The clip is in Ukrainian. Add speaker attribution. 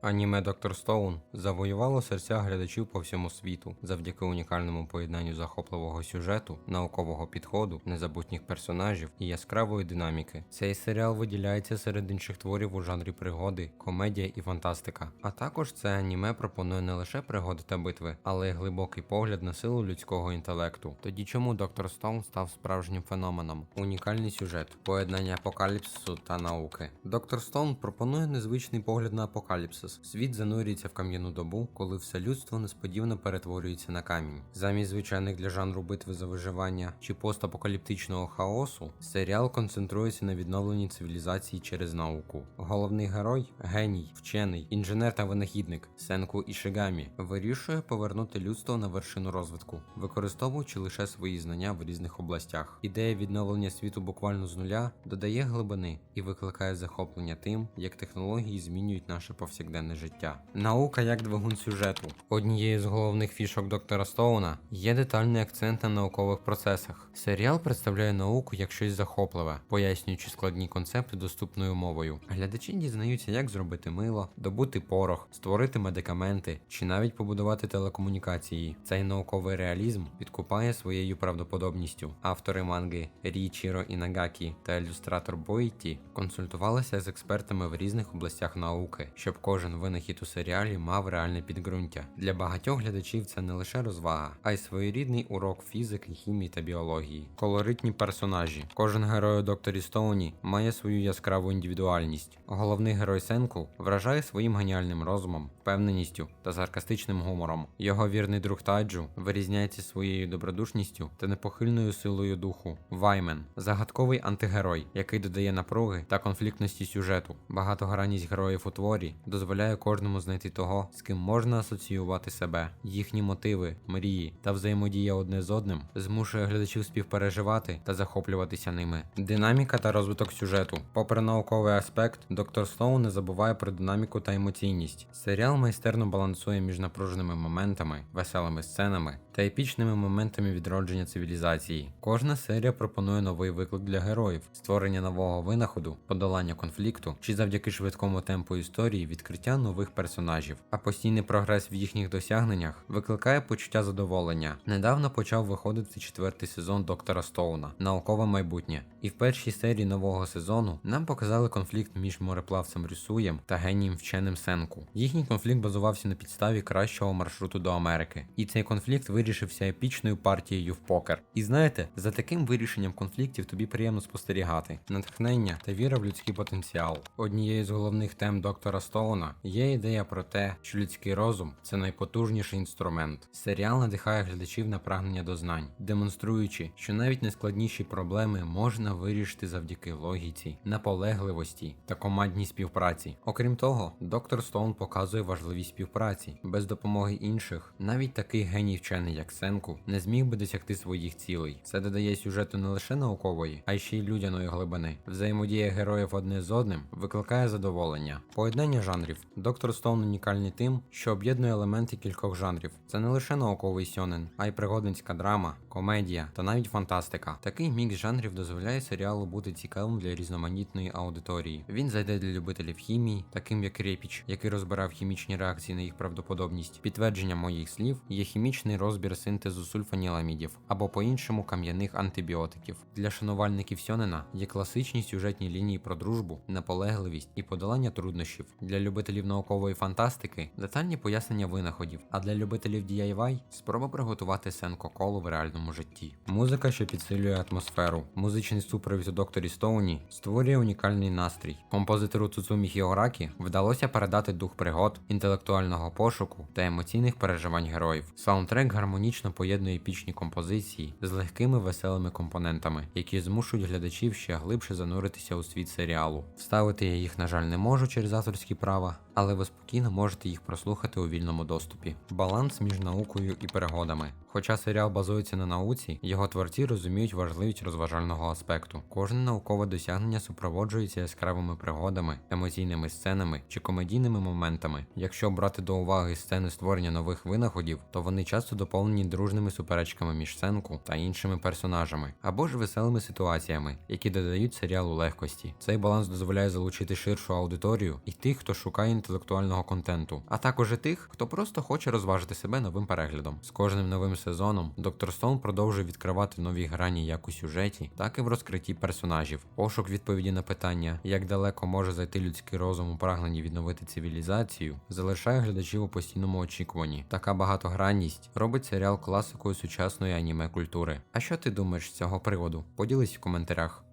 Speaker 1: Аніме Доктор Стоун завоювало серця глядачів по всьому світу завдяки унікальному поєднанню захопливого сюжету, наукового підходу, незабутніх персонажів і яскравої динаміки. Цей серіал виділяється серед інших творів у жанрі пригоди, комедія і фантастика. А також це аніме пропонує не лише пригоди та битви, але й глибокий погляд на силу людського інтелекту. Тоді чому Доктор Стоун став справжнім феноменом? Унікальний сюжет, поєднання апокаліпсису та науки. Доктор Стоун пропонує незвичний погляд на апокаліпсис. Світ занурюється в кам'яну добу, коли все людство несподівано перетворюється на камінь. Замість звичайних для жанру битви за виживання чи постапокаліптичного хаосу, серіал концентрується на відновленні цивілізації через науку. Головний герой геній, вчений, інженер та винахідник Сенку Ішигамі вирішує повернути людство на вершину розвитку, використовуючи лише свої знання в різних областях. Ідея відновлення світу буквально з нуля додає глибини і викликає захоплення тим, як технології змінюють наше повсякденне життя. Наука як двигун сюжету. Однією з головних фішок доктора Стоуна є детальний акцент на наукових процесах. Серіал представляє науку як щось захопливе, пояснюючи складні концепти доступною мовою. Глядачі дізнаються, як зробити мило, добути порох, створити медикаменти чи навіть побудувати телекомунікації. Цей науковий реалізм підкупає своєю правдоподобністю. Автори манги Річіро Інагакі та ілюстратор Бойті консультувалися з експертами в різних областях науки, щоб кожен винахід у серіалі мав реальне підґрунтя. Для багатьох глядачів це не лише розвага, а й своєрідний урок фізики, хімії та біології. Колоритні персонажі. Кожен герой у докторі Стоуні має свою яскраву індивідуальність. Головний герой Сенку вражає своїм геніальним розумом, впевненістю та саркастичним гумором. Його вірний друг Таджу вирізняється своєю добродушністю та непохильною силою духу. Ваймен загадковий антигерой, який додає напруги та конфліктності сюжету. Багатогранність героїв у творі дозволяє кожному знайти того, з ким можна асоціювати себе. Їхні мотиви, мрії та взаємодія одне з одним змушує глядачів співпереживати та захоплюватися ними. Динаміка та розвиток сюжету. Попри науковий аспект, доктор Стоун не забуває про динаміку та емоційність. Серіал майстерно балансує між напруженими моментами, веселими сценами та епічними моментами відродження цивілізації. Кожна серія пропонує новий виклик для героїв, створення нового винаходу, подолання конфлікту чи завдяки швидкому темпу історії відкриття нових персонажів. А постійний прогрес в їхніх досягненнях викликає почуття задоволення. Недавно почав виходити четвертий сезон доктора Стоуна Наукове майбутнє. І в першій серії нового сезону нам показали конфлікт між мореплавцем Рюсуєм та генієм вченим Сенку. Їхній конфлікт базувався на підставі кращого маршруту до Америки. І цей конфлікт вирішився епічною партією в покер. І знаєте, за таким вирішенням конфліктів тобі приємно спостерігати. Натхнення та віра в людський потенціал. Однією з головних тем доктора Стоуна є ідея про те, що людський розум це найпотужніший інструмент. Серіал надихає глядачів на прагнення до знань, демонструючи, що навіть найскладніші проблеми можна вирішити завдяки логіці, наполегливості та командній співпраці. Окрім того, доктор Стоун показує важливість співпраці. Без допомоги інших, навіть такий геній вчений, як Сенку, не зміг би досягти своїх цілей. Це додає сюжету не лише наукової, а й ще й людяної глибини. Взаємодія героїв одне з одним викликає задоволення. Поєднання жанрів. Доктор Стоун унікальний тим, що об'єднує елементи кількох жанрів. Це не лише науковий сьонен, а й пригодницька драма, комедія та навіть фантастика. Такий мікс жанрів дозволяє серіалу бути цікавим для різноманітної аудиторії. Він зайде для любителів хімії, таким як Репіч, який розбирав хімічні реакції на їх правдоподобність. Підтвердженням моїх слів є хімічний розбір синтезу сульфаніламідів або по-іншому кам'яних антибіотиків. Для шанувальників Сьонена є класичні сюжетні лінії про дружбу, наполегливість і подолання труднощів. Для любителів наукової фантастики детальні пояснення винаходів, а для любителів DIY спроба приготувати сенко колу в реальному житті. Музика, що підсилює атмосферу. Музичний супровід у докторі Стоуні створює унікальний настрій. Композитору Цуцумі Хіоракі вдалося передати дух пригод, інтелектуального пошуку та емоційних переживань героїв. Саундтрек гармонічно поєднує епічні композиції з легкими веселими компонентами, які змушують глядачів ще глибше зануритися у світ серіалу. Вставити я їх, на жаль, не можу через авторські права, але ви спокійно можете їх прослухати у вільному доступі. Баланс між наукою і перегодами. Хоча серіал базується на науці, його творці розуміють важливість розважального аспекту. Кожне наукове досягнення супроводжується яскравими пригодами, емоційними сценами чи комедійними моментами. Якщо брати до уваги сцени створення нових винаходів, то вони часто доповнені дружними суперечками між Сенку та іншими персонажами, або ж веселими ситуаціями, які додають серіалу легкості. Цей баланс дозволяє залучити ширшу аудиторію і тих, хто шукає інтелектуального контенту, а також і тих, хто просто хоче розважити себе новим переглядом. З кожним новим сезоном Доктор Стоун продовжує відкривати нові грані як у сюжеті, так і в розкритті персонажів. Пошук відповіді на питання, як далеко може зайти людський розум у прагненні відновити цивілізацію, залишає глядачів у постійному очікуванні. Така багатогранність робить серіал класикою сучасної аніме культури. А що ти думаєш з цього приводу? Поділись в коментарях.